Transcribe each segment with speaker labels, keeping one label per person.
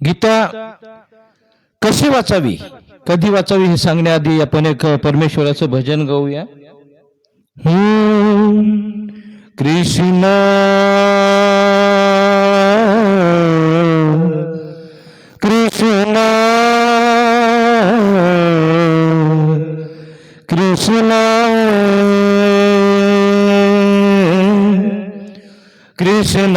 Speaker 1: गीता कशी वाचावी? कधी वाचावी हे सांगण्याआधी आपण एक परमेश्वराचं भजन गाऊया. कृष्ण कृष्ण कृष्ण कृष्ण।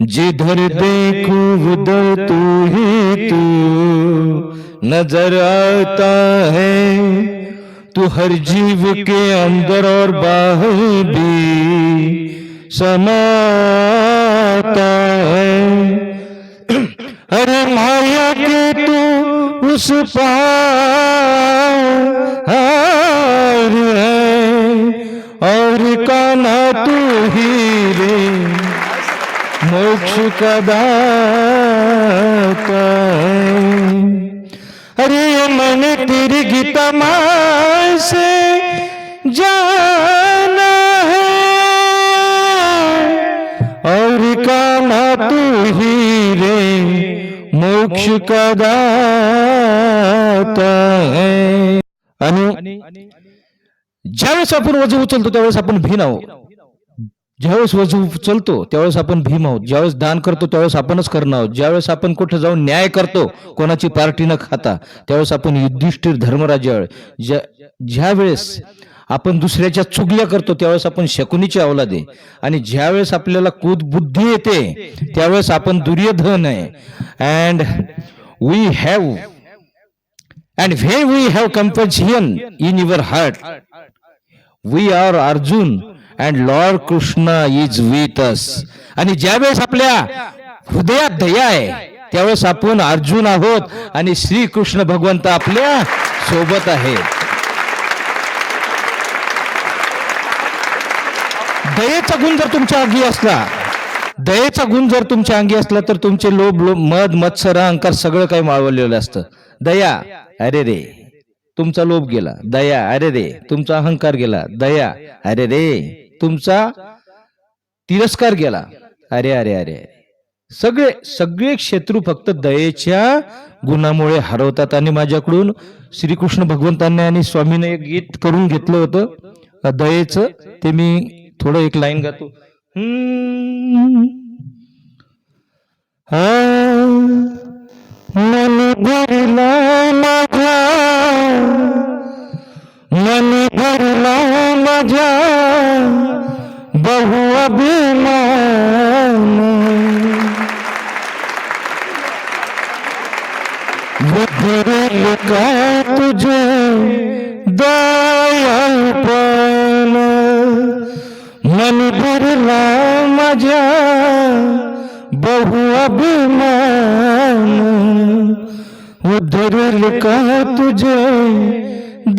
Speaker 1: जिधर देखो उधर तू ही तू नजर आता है तू हर जीव के अंदर और बाहर भी समाता है अरे माया के तू उस पार मोक्ष का दाता है अरे ये मैंने तेरी गीता माँ से जाना है और काना तू ही रे मोक्ष का दाता है आणि ज्यावेळेस आपण वजू उचलतो त्यावेळेस आपण भीन आहोत ज्यावेळेस वजू उचलतो त्यावेळेस आपण भीम आहोत. ज्यावेळेस दान करतो त्यावेळेस आपणच करणं आहोत. ज्यावेळेस आपण कुठं जाऊन न्याय करतो कोणाची पार्टी न खाता त्यावेळेस आपण युधिष्ठिर धर्मराजा ज्या ज्यावेळेस आपण दुसऱ्याच्या चुगल्या करतो त्यावेळेस आपण शकुनीची अवलाद आहे. आणि ज्यावेळेस आपल्याला कुद बुद्धी येते त्यावेळेस आपण दुर्योधन आहे. And we have and when we have compulsion in your heart we are Arjun and lord Krishna is with us आणि ज्यावेळेस आपल्या हृदयात दया आहे त्यावेळेस आपण अर्जुन आहोत आणि श्रीकृष्ण भगवंत आपल्यासोबत आहे दयेचा गुण जर तुमच्या अंगी असला दयेचा गुण जर तुमच्या अंगी असला तर तुमचे लोभ लोभ मध मत्सर अहंकार सगळं काही माळवलेलं असतं. दया अरे रे तुमचा लोभ गेला. दया अरे रे तुमचा अहंकार गेला. दया अरे रे. तुमचा तिरस्कार गेला. अरे अरे अरे. सगळे सगळे शत्रू फक्त दयेच्या गुणामुळे हरवतात आणि माझ्याकडून श्रीकृष्ण भगवंतांनी आणि स्वामीने एक गीत करून घेतलं होतं. दयेचं. ते मी थोडं एक लाईन गातो. मन भरला माझ्या. मन भरला माझ्या. बहु अभिमान। बुद्धरेल का तुझे दयाळपण मन भरला माझ्या बहु अभिमान। उद्धरेल का तुझे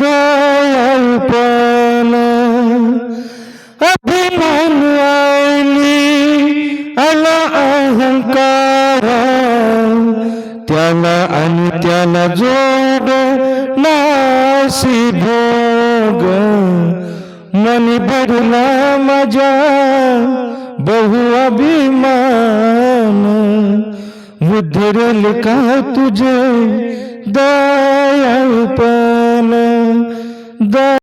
Speaker 1: दयाळपण अभिमान आला अहंकार त्याला आणि त्याला जोड नासी भोग. मनी भरला माझ्या बहु अभिमान. उद्धरेल का तुझे दयाळपण द